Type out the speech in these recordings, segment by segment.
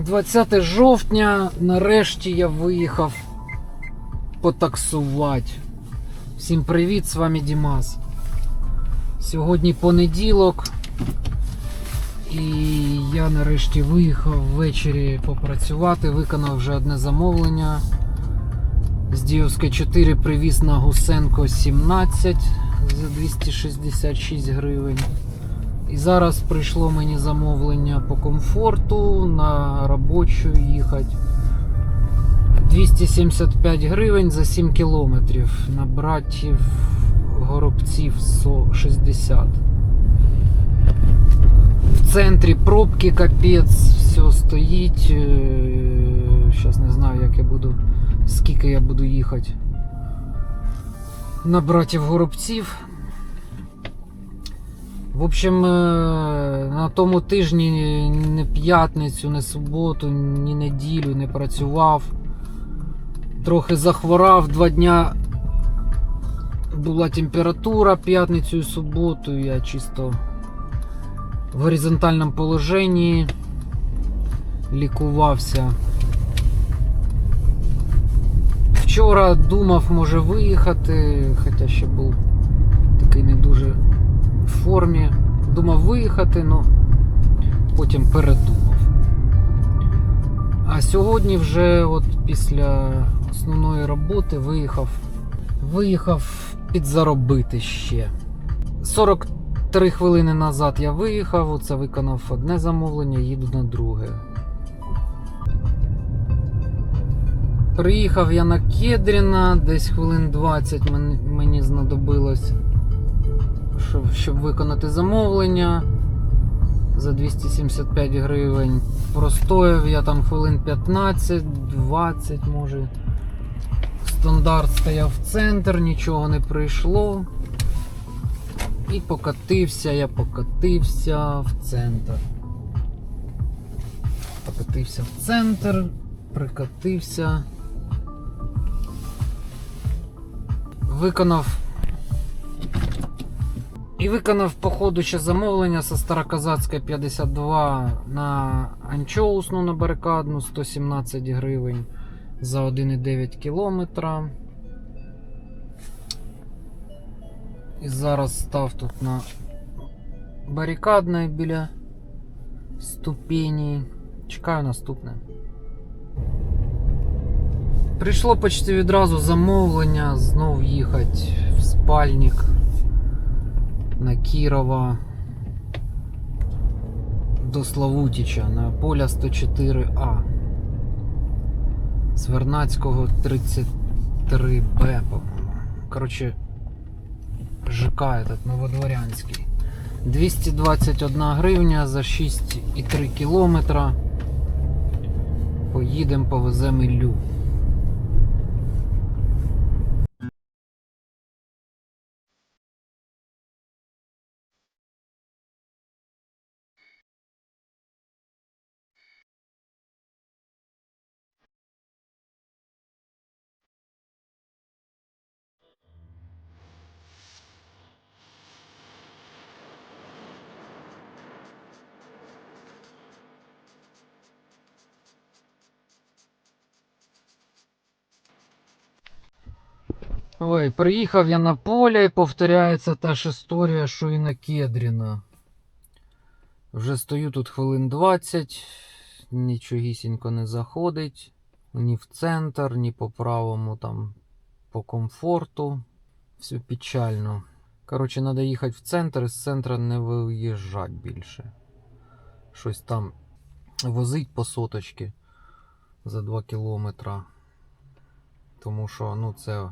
20 жовтня, нарешті я виїхав потаксувати. Всім привіт, з вами Дімас. Сьогодні понеділок. І я нарешті виїхав ввечері попрацювати, виконав вже одне замовлення. З Діївська 4 привіз на Гусенко 17 за 266 гривень. І зараз прийшло мені замовлення по комфорту на робочу їхати. 275 гривень за 7 кілометрів. На братів горобців со- 60. В центрі пробки капець, все стоїть. Зараз не знаю, як я буду, скільки я буду їхати. На братів горобців. В общем, е, на тому тижні не п'ятницю, не суботу, ні неділю не працював. Трохи захворав два дня. Була температура п'ятницю і суботу. Я чисто в горизонтальному положенні лікувався. Вчора думав, може виїхати, хоча ще був такий не дуже в формі. Думав виїхати, але потім передумав. А сьогодні вже от після основної роботи виїхав. Виїхав підзаробити ще. 43 хвилини назад я виїхав, оце виконав одне замовлення, їду на друге. Приїхав я на Кедріна, десь хвилин 20 мені, мені знадобилось, щоб, виконати замовлення за 275 гривень. Простояв я там хвилин 15-20, може. Стандарт стояв в центр, нічого не прийшло. І покатився, я покатився в центр. Покатився в центр, прикатився. Виконав. І виконав по ходу ще замовлення со Староказацької 52 на анчоусну на барикадну 117 гривень за 1,9 кілометра. І зараз став тут на барикадної біля ступені. Чекаю наступне. Прийшло почти відразу замовлення, знов їхати в спальник на Кірова до Славутіча на поля 104А. Свернацького 33Б, по-моєму. Коротше, ЖК этот Новодворянський. 221 гривня за 6,3 кілометра. Поїдемо, повеземо Іллю. Ой, приїхав я на поле і повторяється та ж історія, що і на Кедріна. Вже стою тут хвилин 20, нічогісінько не заходить. Ні в центр, ні по правому там по комфорту. Все печально. Коротше, треба їхати в центр і з центра не виїжджати більше. Щось там возить по соточки за 2 кілометра. Тому що ну це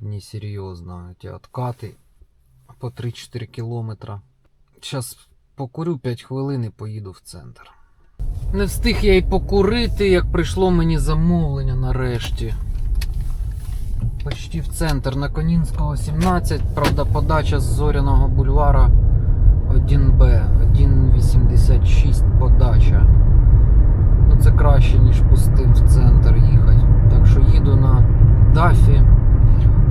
несерйозно. Ті откати по 3-4 кілометра. Зараз покурю 5 хвилин і поїду в центр. Не встиг я й покурити, як прийшло мені замовлення нарешті. Почти в центр на Конінського 17, правда, подача з Зоряного бульвара 1Б, 1,86 подача. Ну це краще, ніж пустим в центр їхати. Так що їду на Дафі,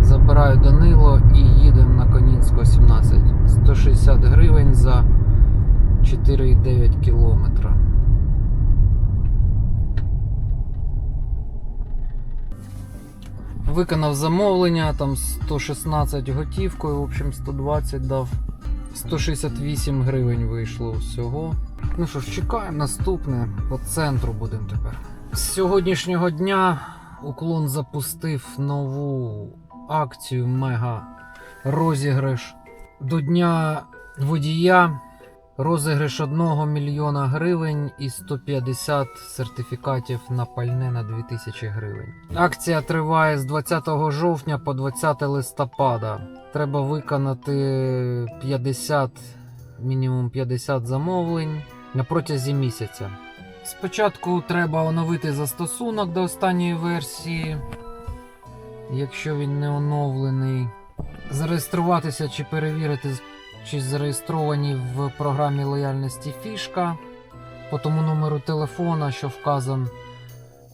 Забираю Данило і їдемо на Конінського 17. 160 гривень за 4,9 кілометра. Виконав замовлення, там 116 готівкою, в общем 120 дав. 168 гривень вийшло всього. Ну що ж, чекаємо наступне, по центру будемо тепер. З сьогоднішнього дня уклон запустив нову акцію мега розіграш. До дня водія розіграш 1 мільйона гривень і 150 сертифікатів на пальне на 2000 гривень. Акція триває з 20 жовтня по 20 листопада. Треба виконати 50, мінімум 50 замовлень на протязі місяця. Спочатку треба оновити застосунок до останньої версії, якщо він не оновлений. Зареєструватися чи перевірити, чи зареєстровані в програмі лояльності фішка по тому номеру телефона, що вказан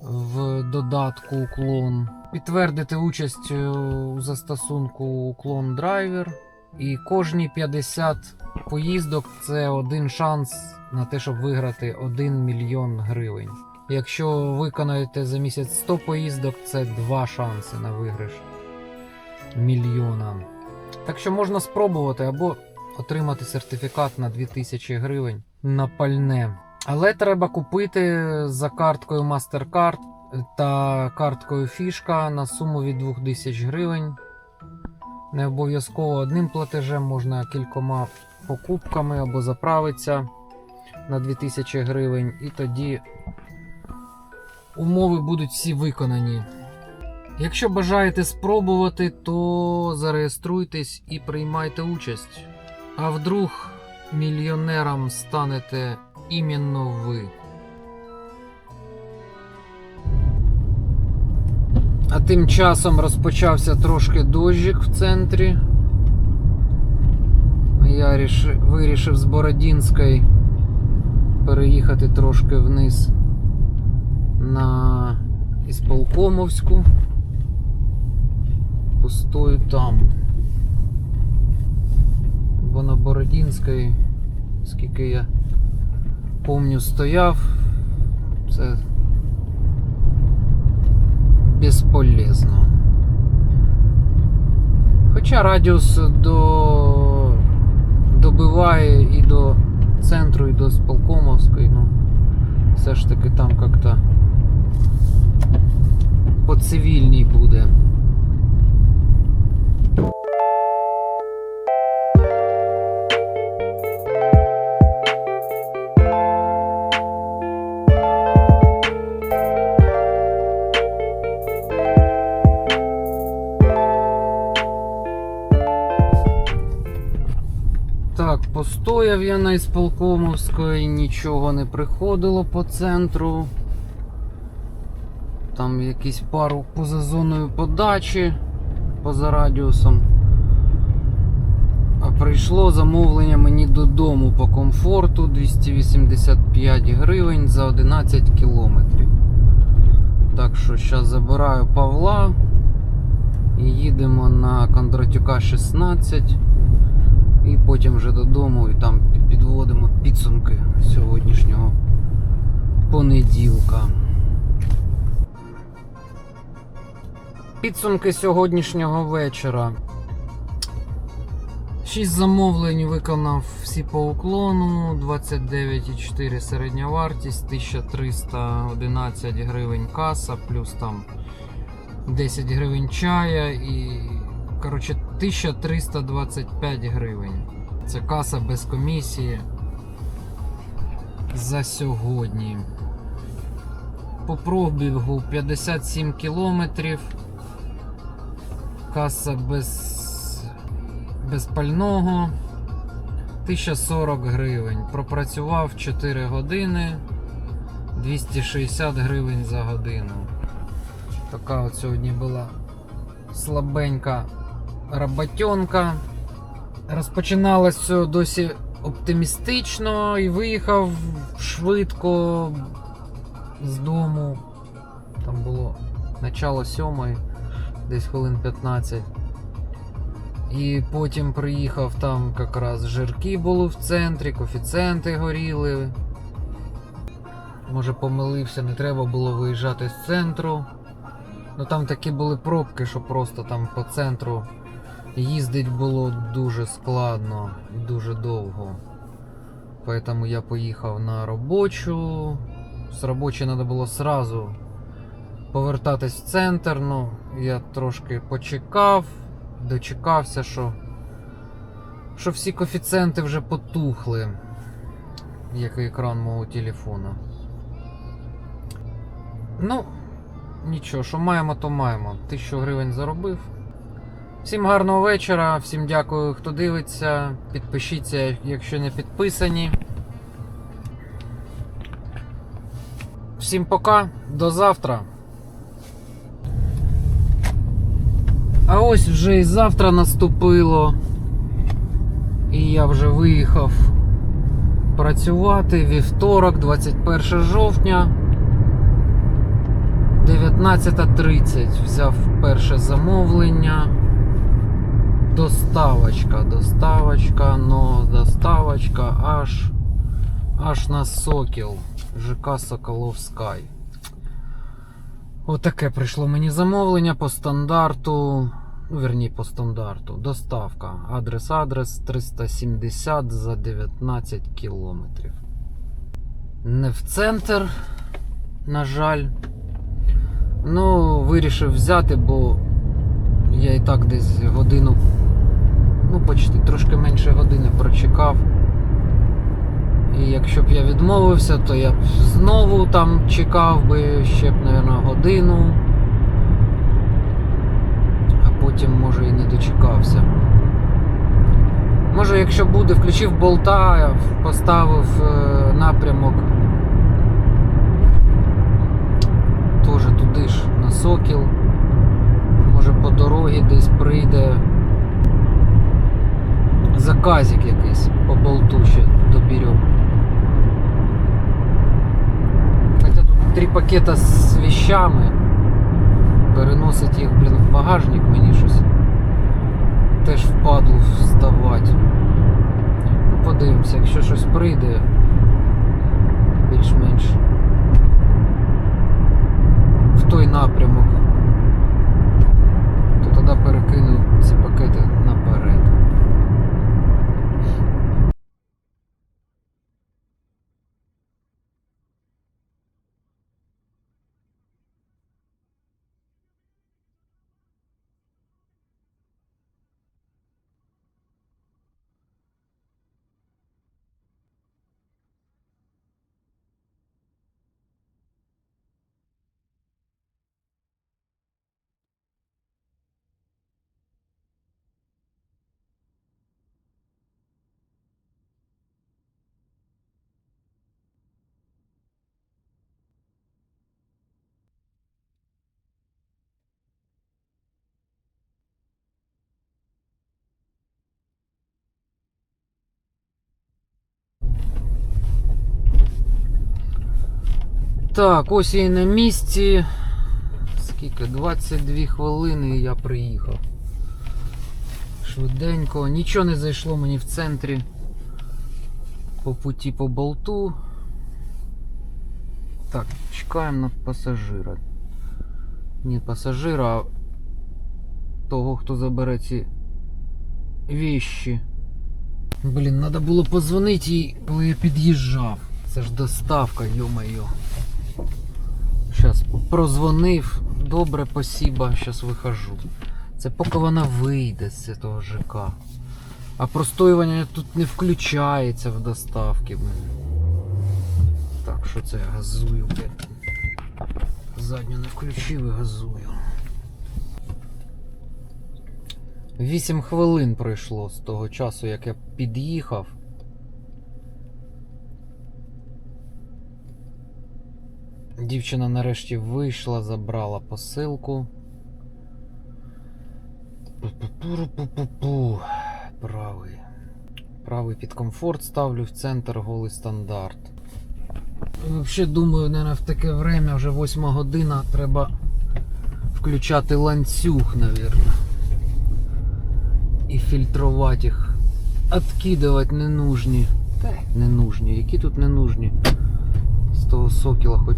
в додатку уклон. Підтвердити участь у застосунку уклон драйвер. І кожні 50 поїздок це один шанс на те, щоб виграти 1 мільйон гривень. Якщо виконаєте за місяць 100 поїздок, це два шанси на виграш мільйона. Так що можна спробувати або отримати сертифікат на 2000 гривень на пальне. Але треба купити за карткою MasterCard та карткою фішка на суму від 2000 гривень. Не обов'язково одним платежем, можна кількома покупками або заправитися на 2000 гривень, і тоді умови будуть всі виконані. Якщо бажаєте спробувати, то зареєструйтесь і приймайте участь. А вдруг мільйонером станете іменно ви. А тим часом розпочався трошки дощик в центрі. Я вирішив з Бородінської переїхати трошки вниз на Ісполкомовську. Постою там. Бо на Бородінській, скільки я помню, стояв, це безполезно. Хоча радіус до добиває і до центру, і до Сполкомовської, ну все ж таки там як-то по цивільній буде. Так, постояв я на Ісполкомовської, нічого не приходило по центру. Там якісь пару поза зоною подачі, поза радіусом. А прийшло замовлення мені додому по комфорту 285 гривень за 11 кілометрів. Так що зараз забираю Павла і їдемо на Кондратюка 16 і потім вже додому і там підводимо підсумки сьогоднішнього понеділка. Підсумки сьогоднішнього вечора. 6 замовлень виконав всі по уклону, 29,4 середня вартість, 1311 гривень каса, плюс там 10 гривень чая і коротше 1325 гривень. Це каса без комісії за сьогодні. По пробігу 57 кілометрів. Каса без, без пального 1040 гривень. Пропрацював 4 години 260 гривень за годину. Така от сьогодні була слабенька роботенка. Розпочиналось все досі оптимістично і виїхав швидко з дому. Там було начало сьомої, десь хвилин 15. І потім приїхав там якраз жирки були в центрі, коефіцієнти горіли. Може помилився, не треба було виїжджати з центру. Ну там такі були пробки, що просто там по центру їздить було дуже складно і дуже довго. Поэтому я поїхав на робочу. З робочої треба було сразу повертатись в центр. Ну, я трошки почекав, дочекався, що, що всі коефіцієнти вже потухли, як і екран мого телефона. Ну, нічого, що маємо, то маємо. Тисячу гривень заробив. Всім гарного вечора, всім дякую, хто дивиться. Підпишіться, якщо не підписані. Всім пока, до завтра. А ось вже і завтра наступило. І я вже виїхав працювати вівторок, 21 жовтня. 19.30 взяв перше замовлення. Доставочка, доставочка, но доставочка аж аж на Сокіл. ЖК Соколовскай. Отаке прийшло мені замовлення по стандарту. Ну, верні, по стандарту. Доставка. Адрес-адрес 370 за 19 кілометрів. Не в центр, на жаль. Ну, вирішив взяти, бо я і так десь годину, ну, почти трошки менше години прочекав. І якщо б я відмовився, то я б знову там чекав би ще б, мабуть, годину. А потім, може, і не дочекався. Може, якщо буде, включив болта, поставив е, напрямок. Теж туди ж на сокіл. Може по дорозі десь прийде заказик якийсь по болту ще. Хоча тут три пакета з вещами. Переносить їх, блін, в багажник мені щось. Теж впадло вставати. Ну, подивимося, якщо щось прийде більш-менш в той напрямок, то тоді перекину ці пакети наперед. Так, ось я і на місці. Скільки? 22 хвилини я приїхав. Швиденько. Нічого не зайшло мені в центрі. По путі по болту. Так, чекаємо на пасажира. Не пасажира, а того, хто забере ці вещи. Блін, треба було позвонити їй, коли я під'їжджав. Це ж доставка, йо-моє. Зараз прозвонив. Добре, спасибо, зараз вихожу. Це поки вона вийде з цього ЖК. А простоювання тут не включається в доставки. Так, що це я газую, блядь. Задню не включив і газую. 8 хвилин пройшло з того часу, як я під'їхав. Дівчина нарешті вийшла, забрала посилку. Пу-пу-пу-пу-пу-пу. Правий. Правий під комфорт ставлю в центр голий стандарт. Взагалі думаю, наверное, в таке время, вже 8 година, треба включати ланцюг, навірно. І фільтрувати їх. Откидувати ненужні. Та ненужні. Які тут ненужні? Того сокіла хоч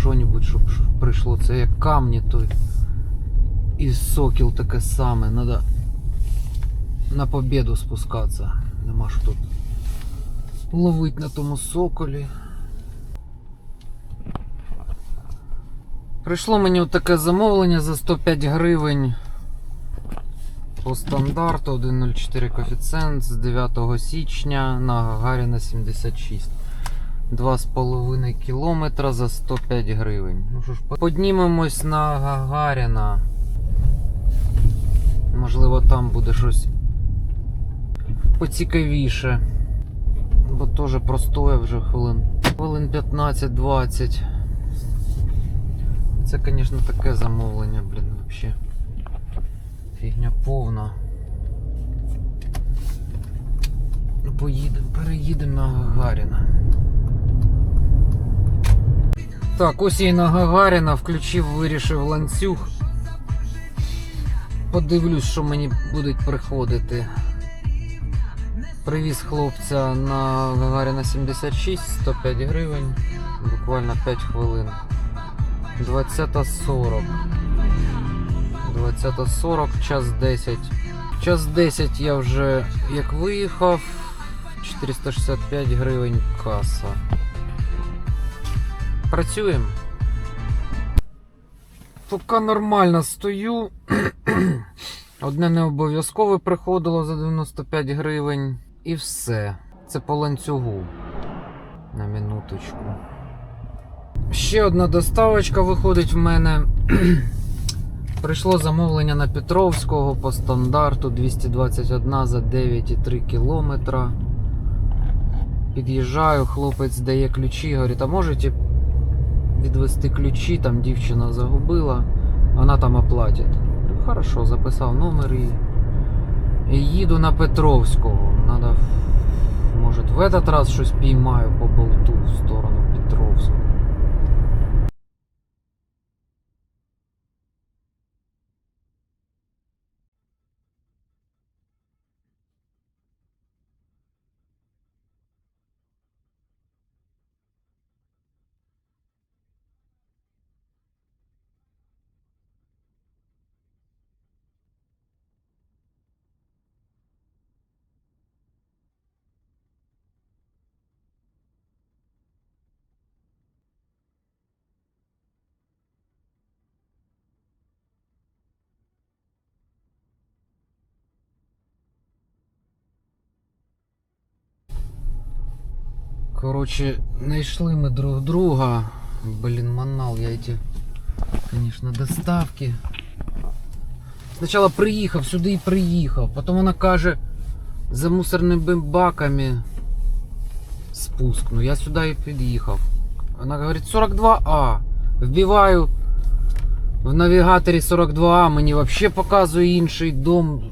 що-небудь, щоб прийшло. Це як камні той. І сокіл таке саме. Надо на победу спускатися. Нема ж тут ловить на тому соколі. Прийшло мені таке замовлення за 105 гривень по стандарту 1.04 коефіцієнт з 9 січня на Гагаріна 76. 2,5 кілометра за 105 гривень. Ну що ж, поднімемось на Гагаріна. Можливо, там буде щось поцікавіше. Бо теж простоє вже хвилин. Хвилин 15-20. Це, звісно, таке замовлення, блін, взагалі. Фігня повна. Поїдемо, переїдемо на Гагаріна. Так, ось і на Гагаріна включив, вирішив ланцюг. Подивлюсь, що мені будуть приходити. Привіз хлопця на Гагаріна 76, 105 гривень, буквально 5 хвилин. 20.40. 20.40, час 10. Час 10 я вже як виїхав. 465 гривень каса. Працюємо. Поки нормально стою. Одне не обов'язкове приходило за 95 гривень. І все. Це по ланцюгу. На минуточку. Ще одна доставочка виходить в мене. Прийшло замовлення на Петровського по стандарту 221 за 9,3 кілометра. Під'їжджаю, хлопець дає ключі, говорить, а можете відвести ключі, там дівчина загубила, вона там оплатить. Хорошо, записав номер і, їду на Петровського. Надо, може, в этот раз щось піймаю по болту в сторону Петровського. Короче, знайшли ми друг друга. Блін, манал я эти, конечно, доставки. Спочатку приїхав, сюди і приїхав. Потім вона каже, за мусорними баками спуск. Ну я сюди і під'їхав. Вона говорить 42А. Вбиваю в навігаторі 42А, мені взагалі показує інший дом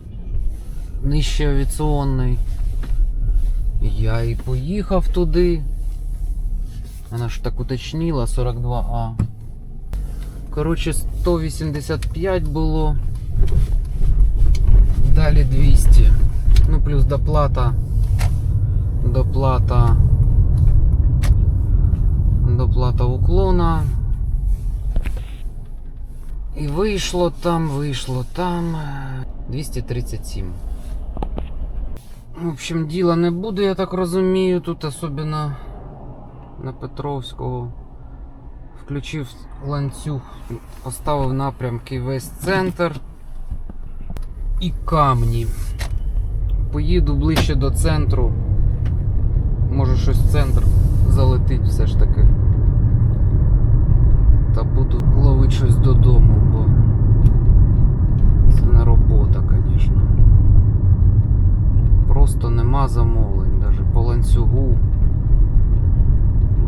нижче авіаційний. Я і поїхав туди. Вона ж так уточнила 42А. Коротше, 185 було. Далі 200. Ну, плюс доплата. Доплата. Доплата уклона. І вийшло там, вийшло там. е, 237. В общем, діла не буде, я так розумію, тут особливо на Петровського. Включив ланцюг, поставив напрямки весь центр і камні. Поїду ближче до центру. Може щось в центр залетить все ж таки. Та буду ловити щось додому, бо це не робота, звісно. Просто нема замовлень, навіть по ланцюгу.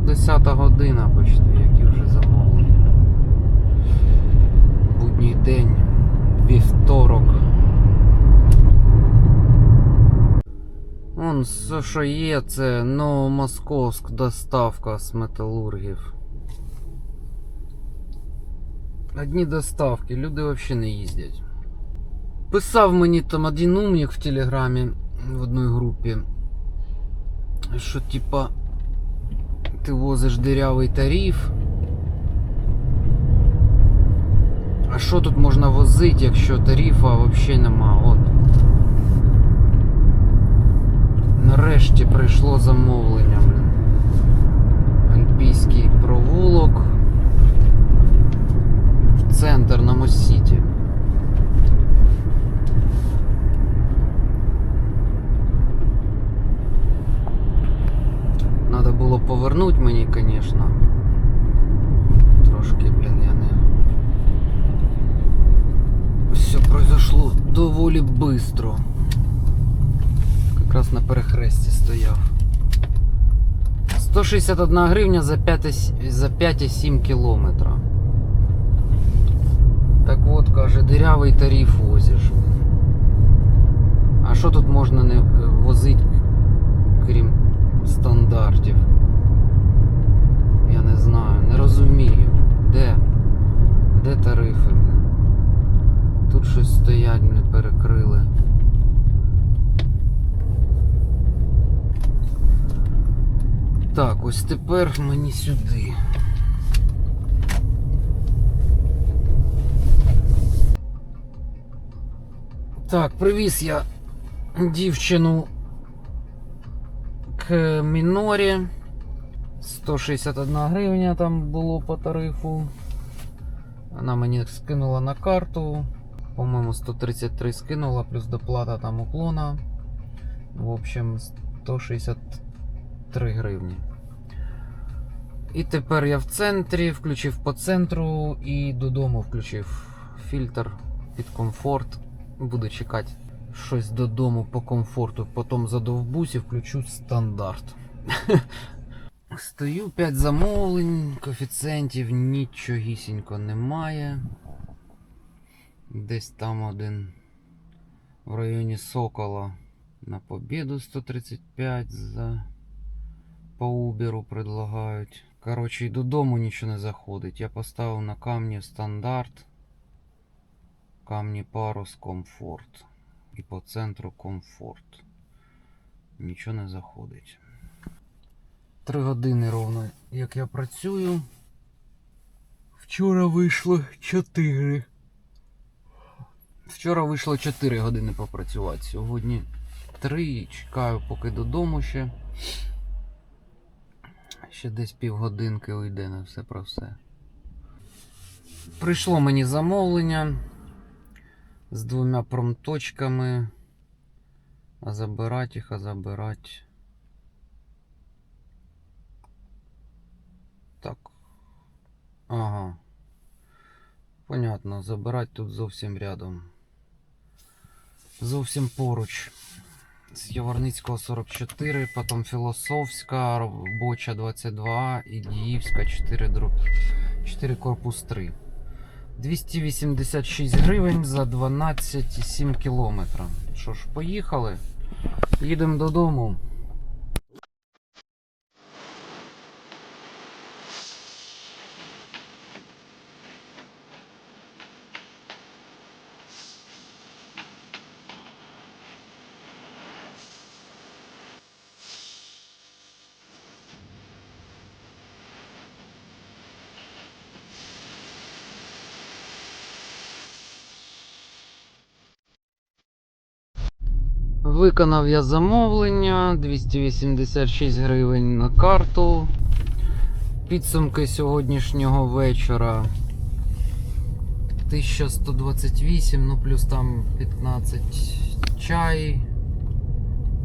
10 година почти, які вже замовлення. Будній день, вівторок. Вон, все, що є, це Новомосковськ доставка з металургів. Одні доставки, люди взагалі не їздять. Писав мені там один умник в телеграмі в одній групі, що типа ти возиш дирявий тариф. А що тут можна возити, якщо тарифа взагалі нема? От. Нарешті прийшло замовлення, блін. Альпійський провулок. В центр на Моссіті. Надо було повернути мені, звісно. Трошки, блін, я не. Все произошло доволі быстро. Якраз на перехресті стояв. 161 гривня за 5,7 за 5,7 кілометра. Так от, каже, дирявий тариф возиш. А що тут можна не е, возити, крім стандартів? Я не знаю, не розумію. Де? Де тарифи? Тут щось стоять, не перекрили. Так, ось тепер мені сюди. Так, привіз я дівчину Мінорі. 161 гривня там було по тарифу. Вона мені скинула на карту. По-моєму, 133 скинула, плюс доплата там уклона. В общем, 163 гривні. І тепер я в центрі, включив по центру і додому включив фільтр під комфорт. Буду чекати щось додому по комфорту. Потім задовбусь і включу стандарт. Стою 5 замовлень, коефіцієнтів нічогісінько немає. Десь там один в районі Сокола на побіду 135 за по Уберу предлагають. Коротше, і додому нічого не заходить. Я поставив на камні стандарт. Камні парус комфорт. І по центру комфорт. Нічого не заходить. Три години ровно, як я працюю. Вчора вийшло 4. Вчора вийшло 4 години попрацювати. Сьогодні 3. Чекаю, поки додому ще. Ще десь півгодинки уйде на все про все. Прийшло мені замовлення з двома промточками. А забирати їх, а забирати. Так. Ага. Понятно, забирати тут зовсім рядом. Зовсім поруч. З Яворницького 44, потім Філософська, Робоча 22 і Діївська 4, 4 корпус 3. 286 гривень за 12,7 кілометра. Що ж, поїхали. Їдемо додому. Виконав я замовлення 286 гривень на карту. Підсумки сьогоднішнього вечора 1128, ну плюс там 15 чай,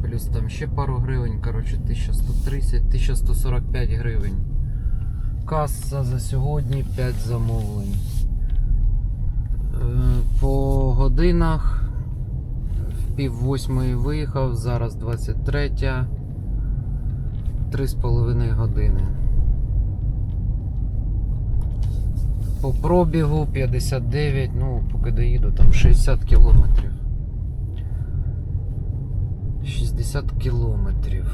плюс там ще пару гривень, коротше 1130, 1145 гривень. Каса за сьогодні 5 замовлень. Е, По годинах пів восьмої виїхав, зараз 23. 3,5 години. По пробігу 59, ну, поки доїду, там 60 кілометрів. 60 кілометрів.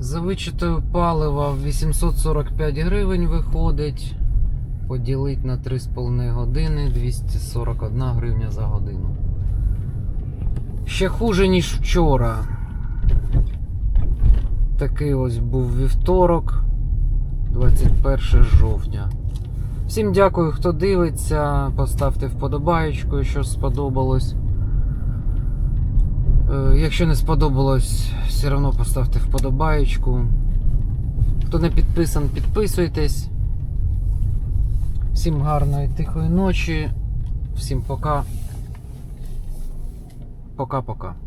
За вичитою палива 845 гривень виходить. Поділить на 3,5 години 241 гривня за годину. Ще хуже, ніж вчора. Такий ось був вівторок, 21 жовтня. Всім дякую, хто дивиться. Поставте вподобаєчку, якщо сподобалось. Е, Якщо не сподобалось, все одно поставте вподобаєчку. Хто не підписан, підписуйтесь. Всім гарної тихої ночі. Всім пока. Пока-пока.